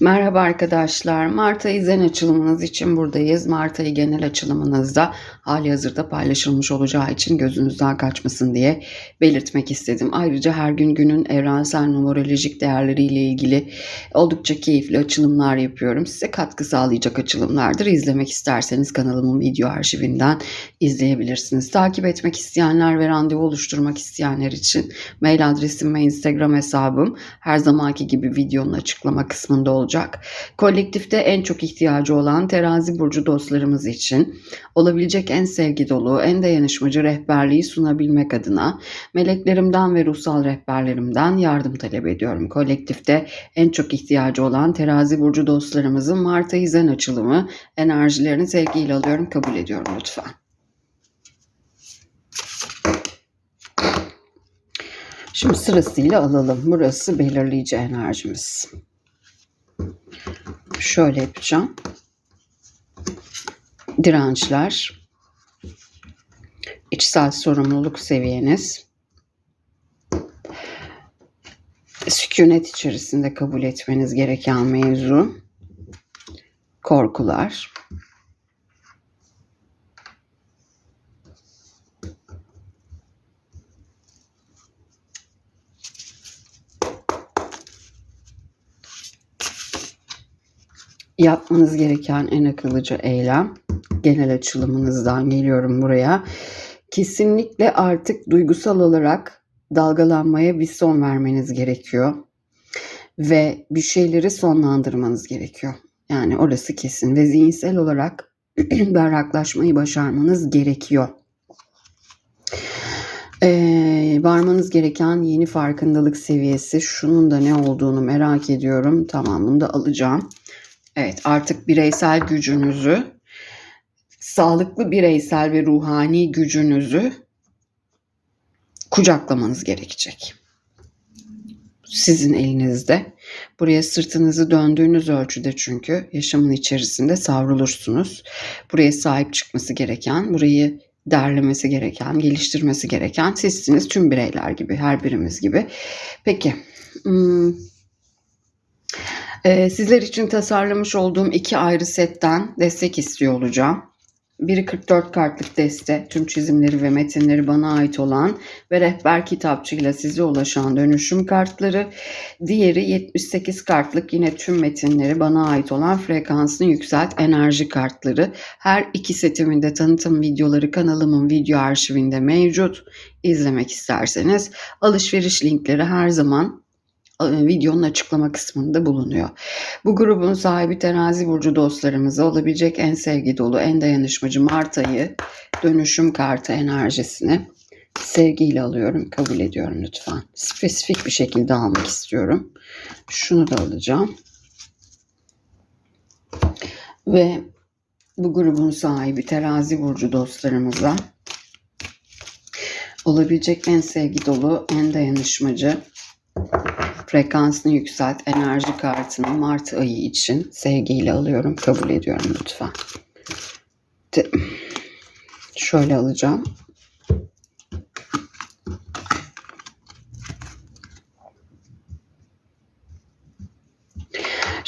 Merhaba arkadaşlar. Mart ayı zen açılımınız için buradayız. Mart ayı genel açılımınızda hali hazırda paylaşılmış olacağı için gözünüzden kaçmasın diye belirtmek istedim. Ayrıca her gün günün evrensel numerolojik değerleriyle ilgili oldukça keyifli açılımlar yapıyorum. Size katkı sağlayacak açılımlardır. İzlemek isterseniz kanalımın video arşivinden izleyebilirsiniz. Takip etmek isteyenler ve randevu oluşturmak isteyenler için mail adresim ve Instagram hesabım her zamanki gibi videonun açıklama kısmında olacak. Kolektifte en çok ihtiyacı olan terazi burcu dostlarımız için olabilecek en sevgi dolu, en dayanışmacı rehberliği sunabilmek adına meleklerimden ve ruhsal rehberlerimden yardım talep ediyorum. Kolektifte en çok ihtiyacı olan terazi burcu dostlarımızın Mart ayı zen açılımı enerjilerini sevgiyle alıyorum, kabul ediyorum lütfen. Şimdi sırasıyla alalım. Burası belirleyici enerjimiz. Şöyle yapacağım. Dirençler, içsel sorumluluk seviyeniz, sükunet içerisinde kabul etmeniz gereken mevzu, korkular, yapmanız gereken en akıllıca eylem genel açılımınızdan geliyorum buraya. Kesinlikle artık duygusal olarak dalgalanmaya bir son vermeniz gerekiyor. Ve bir şeyleri sonlandırmanız gerekiyor. Yani orası kesin ve zihinsel olarak berraklaşmayı başarmanız gerekiyor. Ee, varmanız gereken yeni farkındalık seviyesi şunun da ne olduğunu merak ediyorum. Tamam bunu da alacağım. Evet artık bireysel gücünüzü, sağlıklı bireysel ve ruhani gücünüzü kucaklamanız gerekecek. Sizin elinizde. Buraya sırtınızı döndüğünüz ölçüde çünkü yaşamın içerisinde savrulursunuz. Buraya sahip çıkması gereken, burayı derlemesi gereken, geliştirmesi gereken sizsiniz tüm bireyler gibi, her birimiz gibi. Peki, hmm, ee, sizler için tasarlamış olduğum iki ayrı setten destek istiyor olacağım. Biri 44 kartlık deste, tüm çizimleri ve metinleri bana ait olan ve rehber kitapçığıyla size ulaşan dönüşüm kartları. Diğeri 78 kartlık yine tüm metinleri bana ait olan frekansını yükselt enerji kartları. Her iki setimin de tanıtım videoları kanalımın video arşivinde mevcut. İzlemek isterseniz alışveriş linkleri her zaman videonun açıklama kısmında bulunuyor. Bu grubun sahibi terazi burcu dostlarımıza olabilecek en sevgi dolu, en dayanışmacı Mart ayı dönüşüm kartı enerjisini sevgiyle alıyorum, kabul ediyorum lütfen. Spesifik bir şekilde almak istiyorum. Şunu da alacağım. Ve bu grubun sahibi terazi burcu dostlarımıza olabilecek en sevgi dolu, en dayanışmacı, frekansını yükselt enerji kartını Mart ayı için sevgiyle alıyorum. Kabul ediyorum lütfen. De, şöyle alacağım.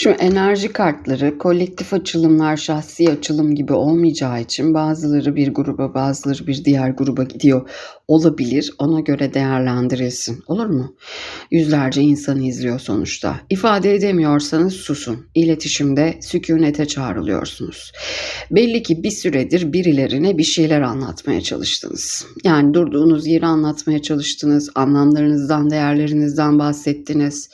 Şimdi enerji kartları kolektif açılımlar şahsi açılım gibi olmayacağı için bazıları bir gruba bazıları bir diğer gruba gidiyor olabilir. Ona göre değerlendirilsin. Olur mu? Yüzlerce insan izliyor sonuçta. İfade edemiyorsanız susun. İletişimde sükunete çağrılıyorsunuz. Belli ki bir süredir birilerine bir şeyler anlatmaya çalıştınız. Yani durduğunuz yeri anlatmaya çalıştınız. Anlamlarınızdan, değerlerinizden bahsettiniz.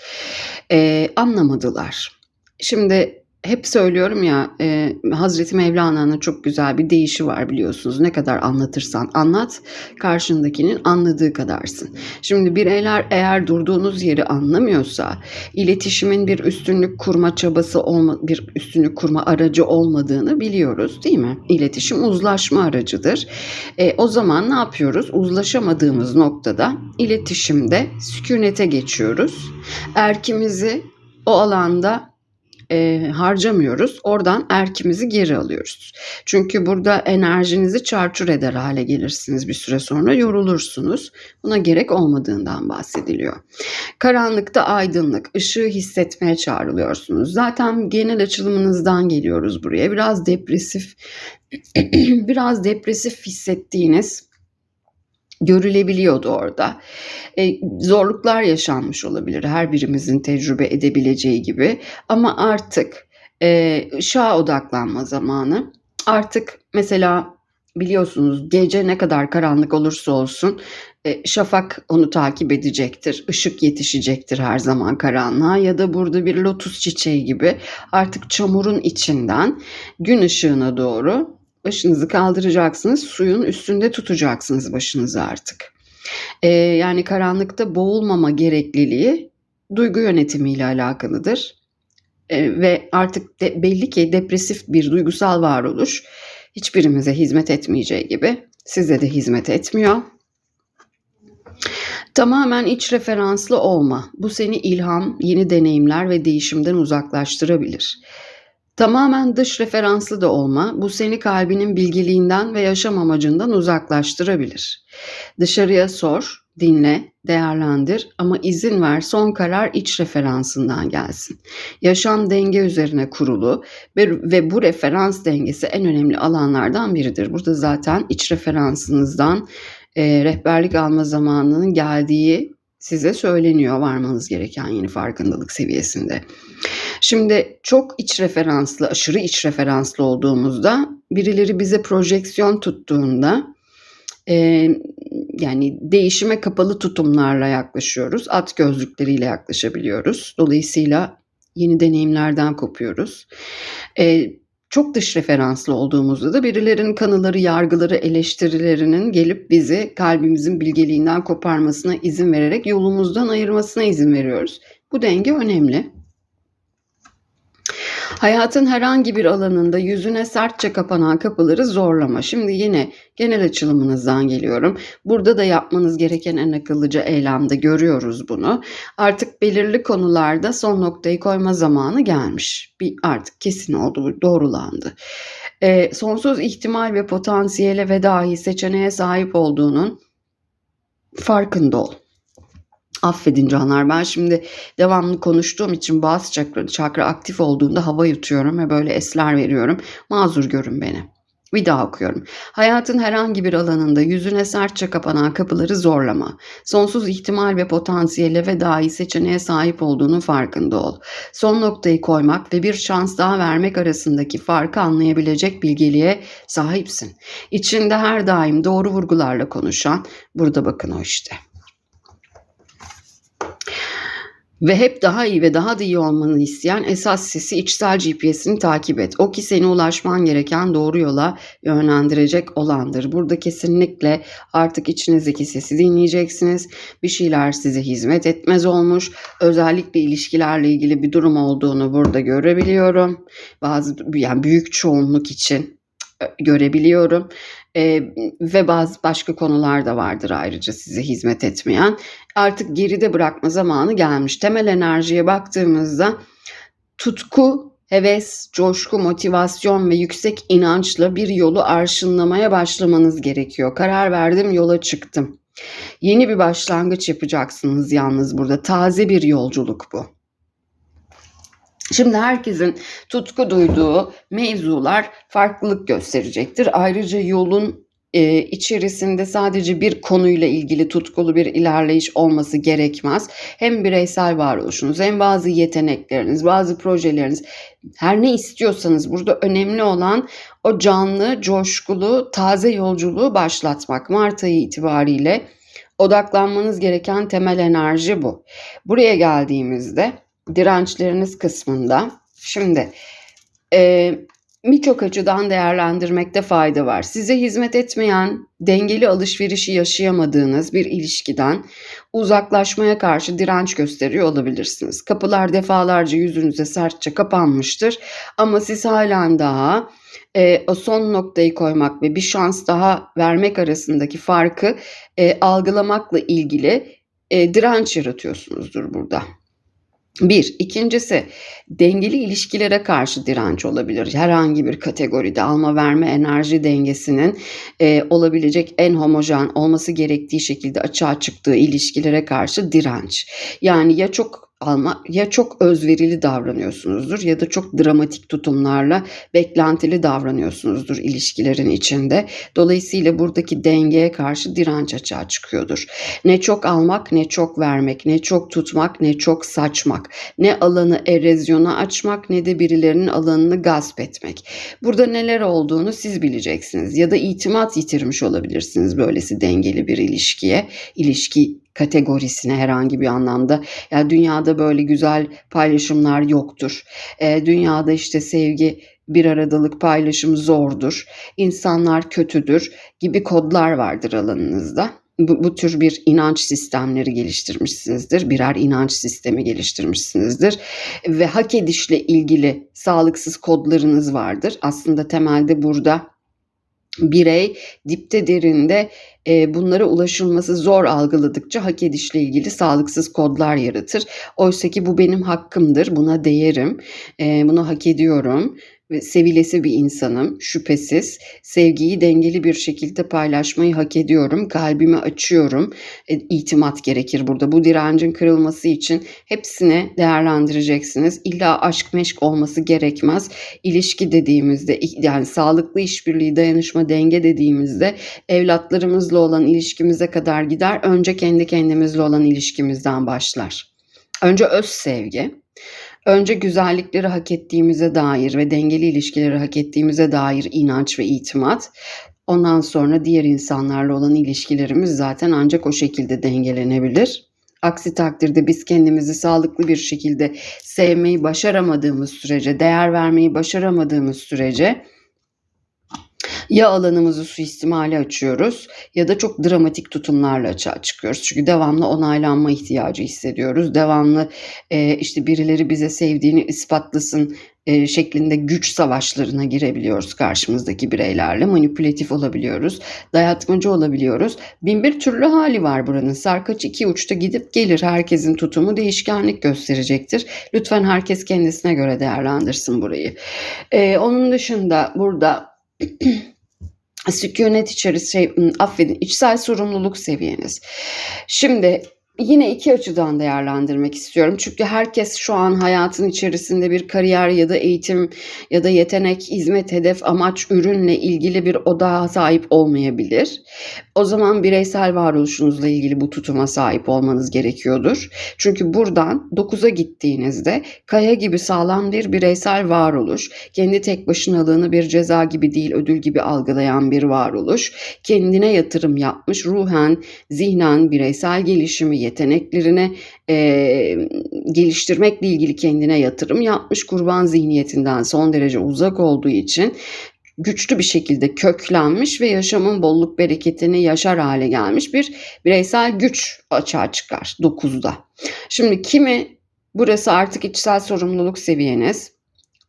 Ee, anlamadılar. Şimdi hep söylüyorum ya e, Hazreti Mevlana'nın çok güzel bir deyişi var biliyorsunuz. Ne kadar anlatırsan anlat karşındakinin anladığı kadarsın. Şimdi bireyler eğer durduğunuz yeri anlamıyorsa iletişimin bir üstünlük kurma çabası olma, bir üstünlük kurma aracı olmadığını biliyoruz değil mi? İletişim uzlaşma aracıdır. E, o zaman ne yapıyoruz? Uzlaşamadığımız noktada iletişimde sükunete geçiyoruz. Erkimizi o alanda eee, harcamıyoruz. Oradan erkimizi geri alıyoruz. Çünkü burada enerjinizi çarçur eder hale gelirsiniz bir süre sonra yorulursunuz. Buna gerek olmadığından bahsediliyor. Karanlıkta aydınlık, ışığı hissetmeye çağrılıyorsunuz. Zaten genel açılımınızdan geliyoruz buraya. Biraz depresif, biraz depresif hissettiğiniz görülebiliyordu orada. E, zorluklar yaşanmış olabilir her birimizin tecrübe edebileceği gibi ama artık e, ışığa odaklanma zamanı. Artık mesela biliyorsunuz gece ne kadar karanlık olursa olsun e, şafak onu takip edecektir. Işık yetişecektir her zaman karanlığa ya da burada bir lotus çiçeği gibi artık çamurun içinden gün ışığına doğru başınızı kaldıracaksınız. Suyun üstünde tutacaksınız başınızı artık. Ee, yani karanlıkta boğulmama gerekliliği duygu yönetimiyle alakalıdır. Ee, ve artık de, belli ki depresif bir duygusal varoluş hiçbirimize hizmet etmeyeceği gibi size de hizmet etmiyor. Tamamen iç referanslı olma. Bu seni ilham, yeni deneyimler ve değişimden uzaklaştırabilir. Tamamen dış referanslı da olma, bu seni kalbinin bilgiliğinden ve yaşam amacından uzaklaştırabilir. Dışarıya sor, dinle, değerlendir ama izin ver son karar iç referansından gelsin. Yaşam denge üzerine kurulu ve, ve bu referans dengesi en önemli alanlardan biridir. Burada zaten iç referansınızdan e, rehberlik alma zamanının geldiği size söyleniyor varmanız gereken yeni farkındalık seviyesinde. Şimdi çok iç referanslı, aşırı iç referanslı olduğumuzda birileri bize projeksiyon tuttuğunda e, yani değişime kapalı tutumlarla yaklaşıyoruz. At gözlükleriyle yaklaşabiliyoruz. Dolayısıyla yeni deneyimlerden kopuyoruz. E, çok dış referanslı olduğumuzda da birilerinin kanıları, yargıları, eleştirilerinin gelip bizi kalbimizin bilgeliğinden koparmasına izin vererek yolumuzdan ayırmasına izin veriyoruz. Bu denge önemli. Hayatın herhangi bir alanında yüzüne sertçe kapanan kapıları zorlama. Şimdi yine genel açılımınızdan geliyorum. Burada da yapmanız gereken en akıllıca eylemde görüyoruz bunu. Artık belirli konularda son noktayı koyma zamanı gelmiş. Bir artık kesin oldu, doğrulandı. E, sonsuz ihtimal ve potansiyele ve dahi seçeneğe sahip olduğunun farkında ol. Affedin canlar ben şimdi devamlı konuştuğum için bazı çakra, çakra aktif olduğunda hava yutuyorum ve böyle esler veriyorum. Mazur görün beni. Bir daha okuyorum. Hayatın herhangi bir alanında yüzüne sertçe kapanan kapıları zorlama. Sonsuz ihtimal ve potansiyele ve dahi seçeneğe sahip olduğunun farkında ol. Son noktayı koymak ve bir şans daha vermek arasındaki farkı anlayabilecek bilgeliğe sahipsin. İçinde her daim doğru vurgularla konuşan, burada bakın o işte. Ve hep daha iyi ve daha da iyi olmanı isteyen esas sesi içsel GPS'ini takip et. O ki seni ulaşman gereken doğru yola yönlendirecek olandır. Burada kesinlikle artık içinizdeki sesi dinleyeceksiniz. Bir şeyler size hizmet etmez olmuş. Özellikle ilişkilerle ilgili bir durum olduğunu burada görebiliyorum. Bazı yani büyük çoğunluk için görebiliyorum. Ee, ve bazı başka konular da vardır ayrıca size hizmet etmeyen. Artık geride bırakma zamanı gelmiş. Temel enerjiye baktığımızda tutku, heves, coşku, motivasyon ve yüksek inançla bir yolu arşınlamaya başlamanız gerekiyor. Karar verdim, yola çıktım. Yeni bir başlangıç yapacaksınız yalnız burada. Taze bir yolculuk bu. Şimdi herkesin tutku duyduğu mevzular farklılık gösterecektir. Ayrıca yolun e, içerisinde sadece bir konuyla ilgili tutkulu bir ilerleyiş olması gerekmez. Hem bireysel varoluşunuz hem bazı yetenekleriniz, bazı projeleriniz her ne istiyorsanız burada önemli olan o canlı, coşkulu, taze yolculuğu başlatmak. Mart ayı itibariyle odaklanmanız gereken temel enerji bu. Buraya geldiğimizde dirençleriniz kısmında. Şimdi e, birçok açıdan değerlendirmekte fayda var. Size hizmet etmeyen, dengeli alışverişi yaşayamadığınız bir ilişkiden uzaklaşmaya karşı direnç gösteriyor olabilirsiniz. Kapılar defalarca yüzünüze sertçe kapanmıştır ama siz halen daha e, o son noktayı koymak ve bir şans daha vermek arasındaki farkı e, algılamakla ilgili e, direnç yaratıyorsunuzdur burada. Bir. İkincisi dengeli ilişkilere karşı direnç olabilir. Herhangi bir kategoride alma verme enerji dengesinin e, olabilecek en homojen olması gerektiği şekilde açığa çıktığı ilişkilere karşı direnç. Yani ya çok alma ya çok özverili davranıyorsunuzdur ya da çok dramatik tutumlarla beklentili davranıyorsunuzdur ilişkilerin içinde. Dolayısıyla buradaki dengeye karşı direnç açığa çıkıyordur. Ne çok almak, ne çok vermek, ne çok tutmak, ne çok saçmak, ne alanı erozyona açmak, ne de birilerinin alanını gasp etmek. Burada neler olduğunu siz bileceksiniz ya da itimat yitirmiş olabilirsiniz böylesi dengeli bir ilişkiye, ilişki kategorisine herhangi bir anlamda. Yani dünyada böyle güzel paylaşımlar yoktur. E, dünyada işte sevgi bir aradalık paylaşım zordur. İnsanlar kötüdür gibi kodlar vardır alanınızda. Bu, bu tür bir inanç sistemleri geliştirmişsinizdir. Birer inanç sistemi geliştirmişsinizdir. Ve hak edişle ilgili sağlıksız kodlarınız vardır. Aslında temelde burada birey dipte derinde e, bunlara ulaşılması zor algıladıkça hak edişle ilgili sağlıksız kodlar yaratır. Oysa ki bu benim hakkımdır, buna değerim, e, bunu hak ediyorum ve sevilesi bir insanım şüphesiz. Sevgiyi dengeli bir şekilde paylaşmayı hak ediyorum. Kalbimi açıyorum. E, itimat gerekir burada. Bu direncin kırılması için hepsini değerlendireceksiniz. İlla aşk meşk olması gerekmez. İlişki dediğimizde yani sağlıklı işbirliği, dayanışma, denge dediğimizde evlatlarımızla olan ilişkimize kadar gider. Önce kendi kendimizle olan ilişkimizden başlar. Önce öz sevgi, Önce güzellikleri hak ettiğimize dair ve dengeli ilişkileri hak ettiğimize dair inanç ve itimat. Ondan sonra diğer insanlarla olan ilişkilerimiz zaten ancak o şekilde dengelenebilir. Aksi takdirde biz kendimizi sağlıklı bir şekilde sevmeyi başaramadığımız sürece, değer vermeyi başaramadığımız sürece ya alanımızı suistimale açıyoruz ya da çok dramatik tutumlarla açığa çıkıyoruz. Çünkü devamlı onaylanma ihtiyacı hissediyoruz. Devamlı e, işte birileri bize sevdiğini ispatlasın e, şeklinde güç savaşlarına girebiliyoruz karşımızdaki bireylerle. Manipülatif olabiliyoruz, dayatmacı olabiliyoruz. Bin bir türlü hali var buranın. Sarkaç iki uçta gidip gelir. Herkesin tutumu değişkenlik gösterecektir. Lütfen herkes kendisine göre değerlendirsin burayı. E, onun dışında burada sükunet içerisinde şey, affedin içsel sorumluluk seviyeniz. Şimdi yine iki açıdan değerlendirmek istiyorum. Çünkü herkes şu an hayatın içerisinde bir kariyer ya da eğitim ya da yetenek, hizmet, hedef, amaç, ürünle ilgili bir odağa sahip olmayabilir. O zaman bireysel varoluşunuzla ilgili bu tutuma sahip olmanız gerekiyordur. Çünkü buradan 9'a gittiğinizde kaya gibi sağlam bir bireysel varoluş, kendi tek başınalığını bir ceza gibi değil ödül gibi algılayan bir varoluş, kendine yatırım yapmış, ruhen, zihnen, bireysel gelişimi, yeteneklerini e, geliştirmekle ilgili kendine yatırım yapmış kurban zihniyetinden son derece uzak olduğu için güçlü bir şekilde köklenmiş ve yaşamın bolluk bereketini yaşar hale gelmiş bir bireysel güç açığa çıkar 9'da. Şimdi kimi burası artık içsel sorumluluk seviyeniz.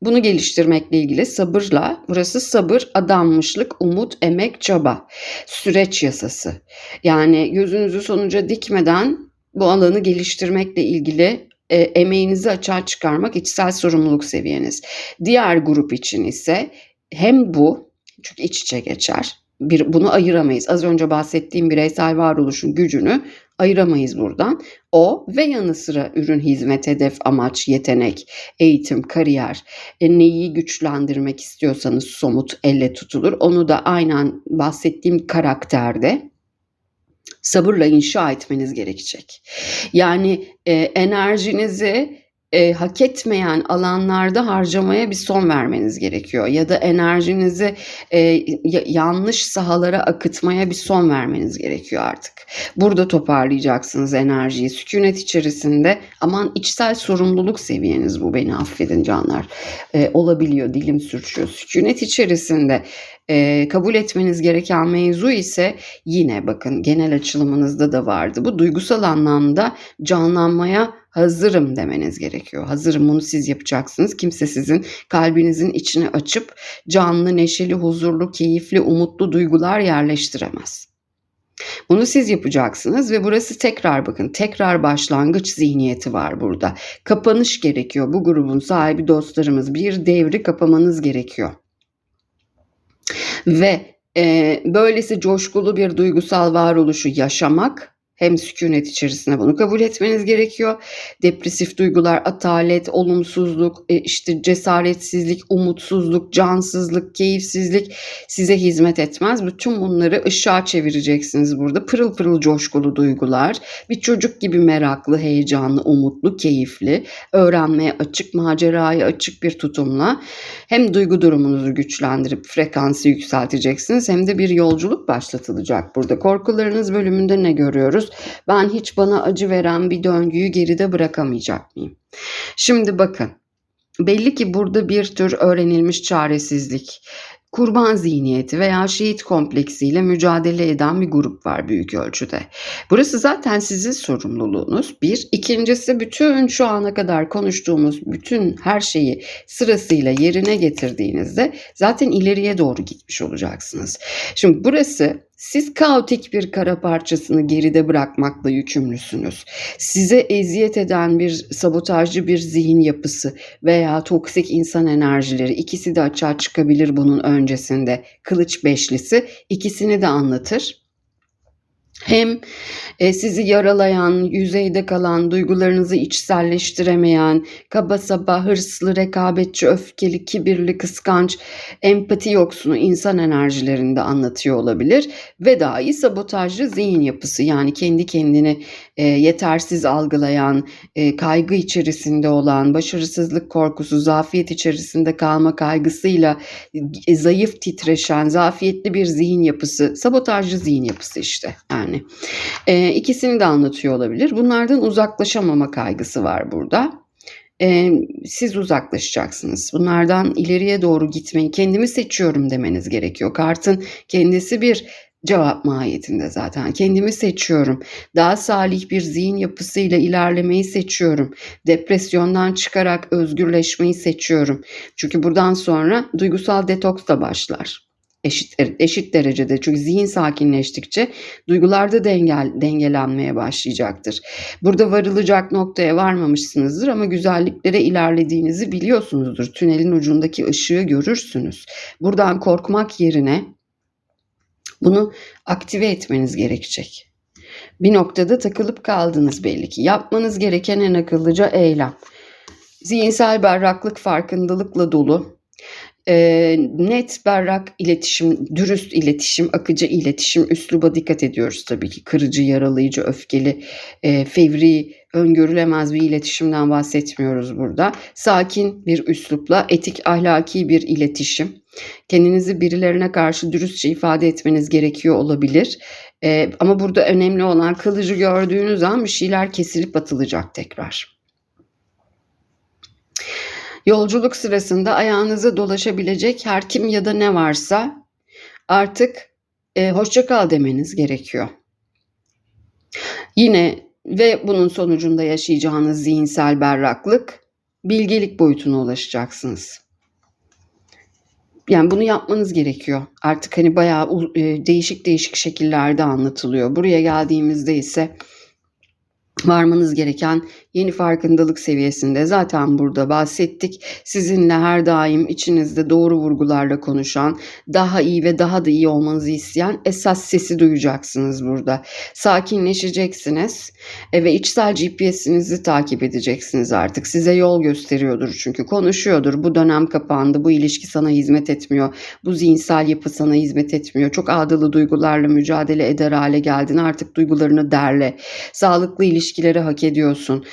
Bunu geliştirmekle ilgili sabırla, burası sabır, adanmışlık, umut, emek, çaba, süreç yasası. Yani gözünüzü sonuca dikmeden bu alanı geliştirmekle ilgili e, emeğinizi açığa çıkarmak içsel sorumluluk seviyeniz. Diğer grup için ise hem bu çünkü iç içe geçer. Bir, bunu ayıramayız. Az önce bahsettiğim bireysel varoluşun gücünü ayıramayız buradan. O ve yanı sıra ürün, hizmet, hedef, amaç, yetenek, eğitim, kariyer, e, neyi güçlendirmek istiyorsanız somut elle tutulur. Onu da aynen bahsettiğim karakterde sabırla inşa etmeniz gerekecek. Yani e, enerjinizi e, hak etmeyen alanlarda harcamaya bir son vermeniz gerekiyor. Ya da enerjinizi e, yanlış sahalara akıtmaya bir son vermeniz gerekiyor artık. Burada toparlayacaksınız enerjiyi. Sükunet içerisinde aman içsel sorumluluk seviyeniz bu beni affedin canlar. E, olabiliyor dilim sürçüyor. Sükunet içerisinde e, kabul etmeniz gereken mevzu ise yine bakın genel açılımınızda da vardı. Bu duygusal anlamda canlanmaya hazırım demeniz gerekiyor. Hazırım bunu siz yapacaksınız. Kimse sizin kalbinizin içini açıp canlı, neşeli, huzurlu, keyifli, umutlu duygular yerleştiremez. Bunu siz yapacaksınız ve burası tekrar bakın tekrar başlangıç zihniyeti var burada. Kapanış gerekiyor. Bu grubun sahibi dostlarımız bir devri kapamanız gerekiyor. Ve e, böylesi coşkulu bir duygusal varoluşu yaşamak hem sükunet içerisinde bunu kabul etmeniz gerekiyor. Depresif duygular, atalet, olumsuzluk, e, işte cesaretsizlik, umutsuzluk, cansızlık, keyifsizlik size hizmet etmez. Bütün bunları ışığa çevireceksiniz burada. Pırıl pırıl coşkulu duygular, bir çocuk gibi meraklı, heyecanlı, umutlu, keyifli, öğrenmeye açık, maceraya açık bir tutumla hem duygu durumunuzu güçlendirip frekansı yükselteceksiniz hem de bir yolculuk başlatılacak burada. Korkularınız bölümünde ne görüyoruz? Ben hiç bana acı veren bir döngüyü geride bırakamayacak mıyım? Şimdi bakın. Belli ki burada bir tür öğrenilmiş çaresizlik, kurban zihniyeti veya şehit kompleksiyle mücadele eden bir grup var büyük ölçüde. Burası zaten sizin sorumluluğunuz. Bir. İkincisi bütün şu ana kadar konuştuğumuz bütün her şeyi sırasıyla yerine getirdiğinizde zaten ileriye doğru gitmiş olacaksınız. Şimdi burası siz kaotik bir kara parçasını geride bırakmakla yükümlüsünüz. Size eziyet eden bir sabotajcı bir zihin yapısı veya toksik insan enerjileri ikisi de açığa çıkabilir bunun öncesinde. Kılıç beşlisi ikisini de anlatır. Hem e, sizi yaralayan, yüzeyde kalan, duygularınızı içselleştiremeyen, kaba saba, hırslı, rekabetçi, öfkeli, kibirli, kıskanç, empati yoksunu insan enerjilerini de anlatıyor olabilir. Ve dahi sabotajlı zihin yapısı yani kendi kendini e, yetersiz algılayan, e, kaygı içerisinde olan, başarısızlık korkusu, zafiyet içerisinde kalma kaygısıyla zayıf titreşen, zafiyetli bir zihin yapısı, sabotajlı zihin yapısı işte yani. E, ikisini de anlatıyor olabilir. Bunlardan uzaklaşamama kaygısı var burada. E, siz uzaklaşacaksınız. Bunlardan ileriye doğru gitmeyi kendimi seçiyorum demeniz gerekiyor. Kartın kendisi bir cevap mahiyetinde zaten. Kendimi seçiyorum. Daha salih bir zihin yapısıyla ilerlemeyi seçiyorum. Depresyondan çıkarak özgürleşmeyi seçiyorum. Çünkü buradan sonra duygusal detoks da başlar eşit eşit derecede çünkü zihin sakinleştikçe duygularda dengel, dengelenmeye başlayacaktır. Burada varılacak noktaya varmamışsınızdır ama güzelliklere ilerlediğinizi biliyorsunuzdur. Tünelin ucundaki ışığı görürsünüz. Buradan korkmak yerine bunu aktive etmeniz gerekecek. Bir noktada takılıp kaldınız belli ki. Yapmanız gereken en akıllıca eylem. Zihinsel berraklık farkındalıkla dolu, e, net, berrak iletişim, dürüst iletişim, akıcı iletişim, üsluba dikkat ediyoruz tabii ki. Kırıcı, yaralayıcı, öfkeli, e, fevri, öngörülemez bir iletişimden bahsetmiyoruz burada. Sakin bir üslupla etik, ahlaki bir iletişim. Kendinizi birilerine karşı dürüstçe ifade etmeniz gerekiyor olabilir. E, ama burada önemli olan kılıcı gördüğünüz an bir şeyler kesilip atılacak tekrar. Yolculuk sırasında ayağınıza dolaşabilecek her kim ya da ne varsa artık e, hoşça kal demeniz gerekiyor. Yine ve bunun sonucunda yaşayacağınız zihinsel berraklık, bilgelik boyutuna ulaşacaksınız. Yani bunu yapmanız gerekiyor. Artık hani bayağı e, değişik değişik şekillerde anlatılıyor. Buraya geldiğimizde ise varmanız gereken yeni farkındalık seviyesinde zaten burada bahsettik. Sizinle her daim içinizde doğru vurgularla konuşan, daha iyi ve daha da iyi olmanızı isteyen esas sesi duyacaksınız burada. Sakinleşeceksiniz e, ve içsel GPS'inizi takip edeceksiniz artık. Size yol gösteriyordur çünkü konuşuyordur. Bu dönem kapandı, bu ilişki sana hizmet etmiyor, bu zihinsel yapı sana hizmet etmiyor. Çok adılı duygularla mücadele eder hale geldin. Artık duygularını derle. Sağlıklı ilişkileri hak ediyorsun.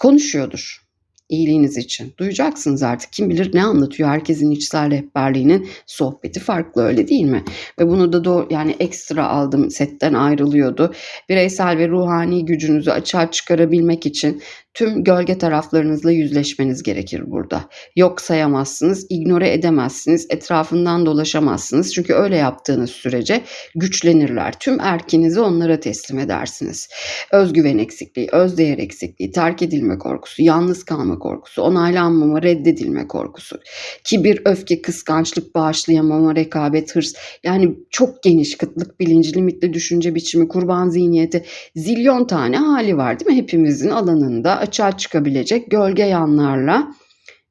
Konuşuyordur iyiliğiniz için. Duyacaksınız artık. Kim bilir ne anlatıyor. Herkesin içsel rehberliğinin sohbeti farklı öyle değil mi? Ve bunu da doğru yani ekstra aldım setten ayrılıyordu. Bireysel ve ruhani gücünüzü açığa çıkarabilmek için tüm gölge taraflarınızla yüzleşmeniz gerekir burada. Yok sayamazsınız, ignore edemezsiniz, etrafından dolaşamazsınız. Çünkü öyle yaptığınız sürece güçlenirler. Tüm erkinizi onlara teslim edersiniz. Özgüven eksikliği, özdeğer eksikliği, terk edilme korkusu, yalnız kalma korkusu, onaylanmama, reddedilme korkusu, kibir, öfke, kıskançlık, bağışlayamama, rekabet, hırs. Yani çok geniş kıtlık bilinci, limitli düşünce biçimi, kurban zihniyeti, zilyon tane hali var değil mi? Hepimizin alanında açığa çıkabilecek gölge yanlarla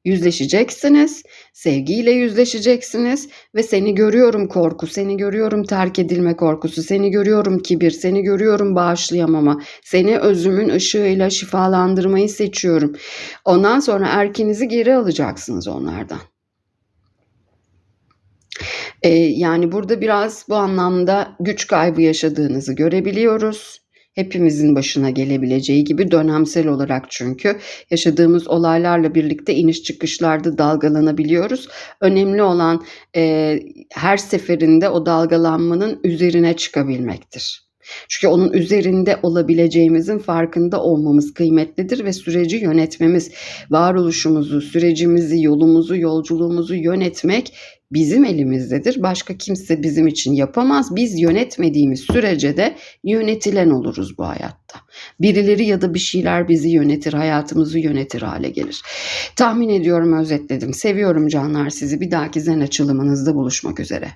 yüzleşeceksiniz. Sevgiyle yüzleşeceksiniz ve seni görüyorum korku, seni görüyorum terk edilme korkusu, seni görüyorum kibir, seni görüyorum bağışlayamama, seni özümün ışığıyla şifalandırmayı seçiyorum. Ondan sonra erkinizi geri alacaksınız onlardan. Ee, yani burada biraz bu anlamda güç kaybı yaşadığınızı görebiliyoruz. Hepimizin başına gelebileceği gibi dönemsel olarak çünkü yaşadığımız olaylarla birlikte iniş çıkışlarda dalgalanabiliyoruz. Önemli olan e, her seferinde o dalgalanmanın üzerine çıkabilmektir. Çünkü onun üzerinde olabileceğimizin farkında olmamız kıymetlidir ve süreci yönetmemiz, varoluşumuzu, sürecimizi, yolumuzu, yolculuğumuzu yönetmek bizim elimizdedir. Başka kimse bizim için yapamaz. Biz yönetmediğimiz sürece de yönetilen oluruz bu hayatta. Birileri ya da bir şeyler bizi yönetir, hayatımızı yönetir hale gelir. Tahmin ediyorum özetledim. Seviyorum canlar sizi. Bir dahaki zen açılımınızda buluşmak üzere.